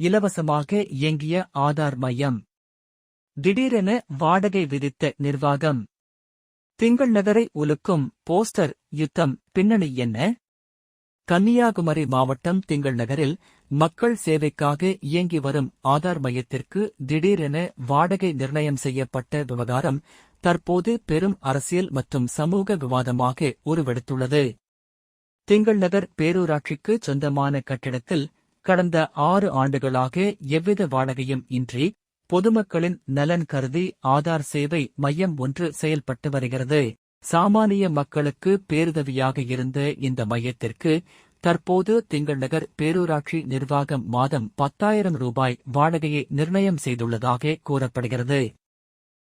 இலவசமாக இயங்கிய ஆதார் மையம். திடீரென வாடகை விதித்த நிர்வாகம். திங்கள் நகரை உலுக்கும் போஸ்டர் யுத்தம் பின்னணி என்ன? கன்னியாகுமரி மாவட்டம் திங்கள் நகரில் மக்கள் சேவைக்காக இயங்கி வரும் ஆதார் மையத்திற்கு திடீரென வாடகை நிர்ணயம் செய்யப்பட்ட விவகாரம் தற்போது பெரும் அரசியல் மற்றும் சமூக விவாதமாக உருவெடுத்துள்ளது. திங்கள் நகர் பேரூராட்சிக்கு சொந்தமான கட்டிடத்தில் கடந்த ஆறு ஆண்டுகளாக எவ்வித வாடகையும் இன்றி பொதுமக்களின் நலன் கருதி ஆதார் சேவை மையம் ஒன்று செயல்பட்டு வருகிறது. சாமானிய மக்களுக்கு பேருதவியாக இருந்த இந்த மையத்திற்கு தற்போது திங்கள் நகர் பேரூராட்சி நிர்வாகம் மாதம் பத்தாயிரம் ரூபாய் வாடகையை நிர்ணயம் செய்துள்ளதாக கூறப்படுகிறது.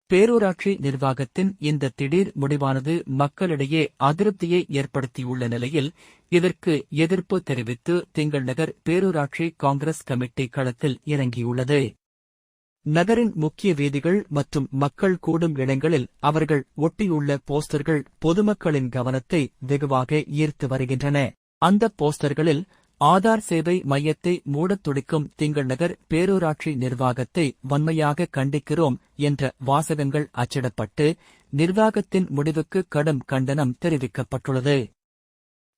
பேரூராட்சி நிர்வாகத்தின் இந்த திடீர் முடிவானது மக்களிடையே அதிருப்தியை ஏற்படுத்தியுள்ள நிலையில் இதற்கு எதிர்ப்பு தெரிவித்து திங்கள் நகர் பேரூராட்சி காங்கிரஸ் கமிட்டி களத்தில் இறங்கியுள்ளது. நகரின் முக்கிய வீதிகள் மற்றும் மக்கள் கூடும் இடங்களில் அவர்கள் ஒட்டியுள்ள போஸ்டர்கள் பொதுமக்களின் கவனத்தை வெகுவாக ஈர்த்து வருகின்றன. அந்த போஸ்டர்களில் ஆதார் சேவை மையத்தை மூடத் துடிக்கும் திங்கள் நகர் பேரூராட்சி நிர்வாகத்தை வன்மையாக கண்டிக்கிறோம் என்ற வாசகங்கள் அச்சிடப்பட்டு நிர்வாகத்தின் முடிவுக்கு கடும் கண்டனம் தெரிவிக்கப்பட்டுள்ளது.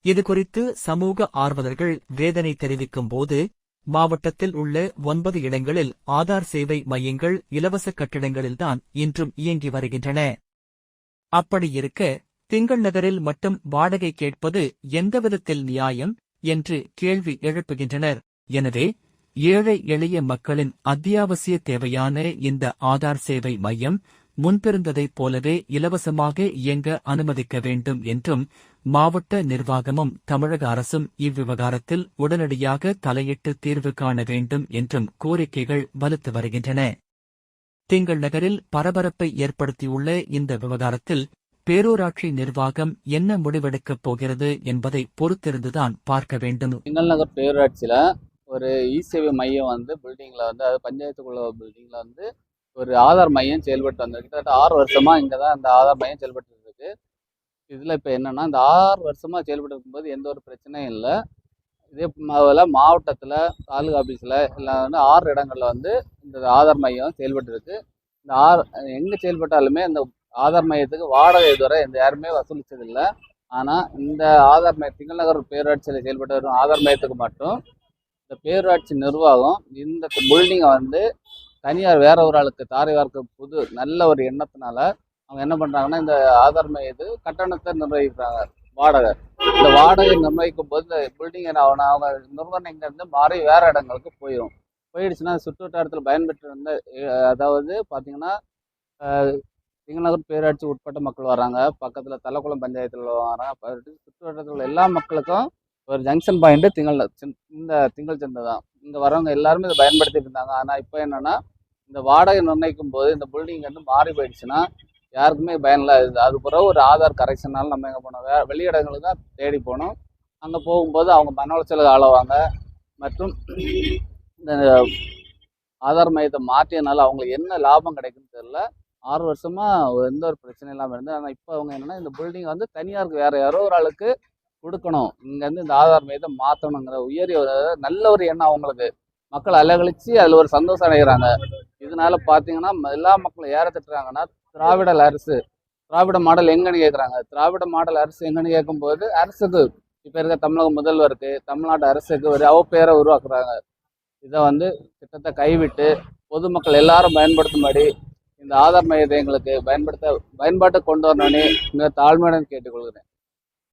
இதுகுறித்து சமூக ஆர்வலர்கள் வேதனை தெரிவிக்கும் போது மாவட்டத்தில் உள்ள ஒன்பது இடங்களில் ஆதார் சேவை மையங்கள் இலவச கட்டிடங்களில்தான் இன்றும் இயங்கி வருகின்றன. அப்படியிருக்க திங்கள் நகரில் மட்டும் வாடகை கேட்பது எந்த விதத்தில் நியாயம்? என்று கேள்வி எழுப்புகின்றனர். எனவே ஏழை எளிய மக்களின் அத்தியாவசிய தேவையான இந்த ஆதார் சேவை மையம் முன்பிருந்ததைப் போலவே இலவசமாக இயங்க அனுமதிக்க வேண்டும் என்றும் மாவட்ட நிர்வாகமும் தமிழக அரசும் இவ்விவகாரத்தில் உடனடியாக தலையிட்டு தீர்வு காண வேண்டும் என்றும் கோரிக்கைகள் வலுத்து வருகின்றன. திங்கள் நகரில் பரபரப்பை ஏற்படுத்தியுள்ள இந்த விவகாரத்தில் பேரூராட்சி நிர்வாகம் என்ன முடிவெடுக்கப் போகிறது என்பதை பொறுத்திருந்துதான் பார்க்க வேண்டும். திங்கள் நகர் பேரூராட்சியில் ஒரு இசேவை மையம் வந்து பில்டிங்கில் வந்து அது பஞ்சாயத்துக்குள்ள பில்டிங்கில் வந்து ஒரு ஆதார் மையம் செயல்பட்டு வந்தது கிட்டத்தட்ட ஆறு வருஷமாக இங்கே தான் அந்த ஆதார் மையம் செயல்பட்டு இருக்கு இதில் இப்போ என்னென்னா இந்த ஆறு வருஷமாக செயல்பட்டு இருக்கும்போது எந்த ஒரு பிரச்சனையும் இல்லை. இதே அதில் மாவட்டத்தில் தாலுகா ஆஃபீஸில் எல்லாம் வந்து ஆறு இடங்களில் வந்து இந்த ஆதார் மையம் செயல்பட்டு இருக்கு இந்த ஆறு எங்கே செயல்பட்டாலுமே இந்த ஆதார் மையத்துக்கு வாடகை இதுவரை எந்த யாருமே வசூலித்ததில்லை ஆனால் இந்த ஆதார் மையம் திங்கள் நகர் பேரூராட்சியில் செயல்பட்டு வரும் ஆதார் மையத்துக்கு மட்டும் இந்த பேரூராட்சி நிர்வாகம் இந்த பில்டிங்கை வந்து தனியார் வேற ஒரு ஆளுக்கு தாரை வார்க்க புது நல்ல ஒரு எண்ணத்தினால அவங்க என்ன பண்ணுறாங்கன்னா இந்த ஆதார் மையத்துக்கு கட்டணத்தை நிர்வகிக்கிறாங்க வாடகை. இந்த வாடகை நிர்ணயிக்கும் போது இந்த பில்டிங்கை அவங்க அவங்க நிறுவனம் இங்கேருந்து மாறி வேற இடங்களுக்கு போயிடும் போயிடுச்சுன்னா சுற்று வட்டாரத்தில் பயன்பெற்று இருந்த அதாவது பார்த்தீங்கன்னா சிங்கநகர் பேராட்சி உட்பட்ட மக்கள் வராங்க. பக்கத்தில் தலக்குளம் பஞ்சாயத்தில் வராங்க. சுற்றுவட்டத்தில் உள்ள எல்லா மக்களுக்கும் ஒரு ஜங்ஷன் பாயிண்ட்டு திங்கள் சின்- இந்த திங்கள் சந்தை தான். இங்கே வரவங்க எல்லாருமே இதை பயன்படுத்திட்டு இருந்தாங்க. ஆனால் இப்போ என்னென்னா இந்த வாடகை நிர்ணயிக்கும் போது இந்த பில்டிங் வந்து மாறி போயிடுச்சுன்னா யாருக்குமே பயனில்லாது இது. அது பிறகு ஒரு ஆதார் கரெக்ஷனாலும் நம்ம எங்கே போனோம்? வே வெளியிடங்களுக்கு தான் தேடி போகணும் அங்கே போகும்போது அவங்க மன உளைச்சலுக்கு ஆளாவாங்க. மற்றும் இந்த ஆதார் மையத்தை மாற்றியனால அவங்களுக்கு என்ன லாபம் கிடைக்குன்னு தெரில ஆறு வருஷமாக எந்த ஒரு பிரச்சனையும் இல்லாமல் இருந்தது ஆனால் இப்போ அவங்க என்னென்னா இந்த பில்டிங் வந்து தனியாருக்கு வேறு யாரோ ஒரு ஆளுக்கு கொடுக்கணும். இங்கேருந்து இந்த ஆதார் மையத்தை மாற்றணுங்கிற உயரிய ஒரு நல்ல ஒரு எண்ணம் அவங்களுக்கு. மக்கள் அலகழிச்சு அதில் ஒரு சந்தோஷம் அடைகிறாங்க. இதனால பார்த்தீங்கன்னா ம- எல்லா மக்களும் ஏற திட்டுறாங்கன்னா திராவிட அரசு திராவிட மாடல் எங்கன்னு கேட்குறாங்க திராவிட மாடல் அரசு எங்கன்னு கேட்கும்போது அரசுக்கு இப்போ இருக்க தமிழக முதல்வருக்கு தமிழ்நாட்டு அரசுக்கு ஒரு அவப்பெயரை உருவாக்குறாங்க. இதை வந்து திட்டத்தை கைவிட்டு பொதுமக்கள் எல்லாரும் பயன்படுத்தும்படி இந்த ஆதார் மையத்தை எங்களுக்கு பயன்படுத்த பயன்பாட்டை கொண்டு வரணும்னு மிக தாழ்மையுடன் கேட்டுக்கொள்கிறேன்.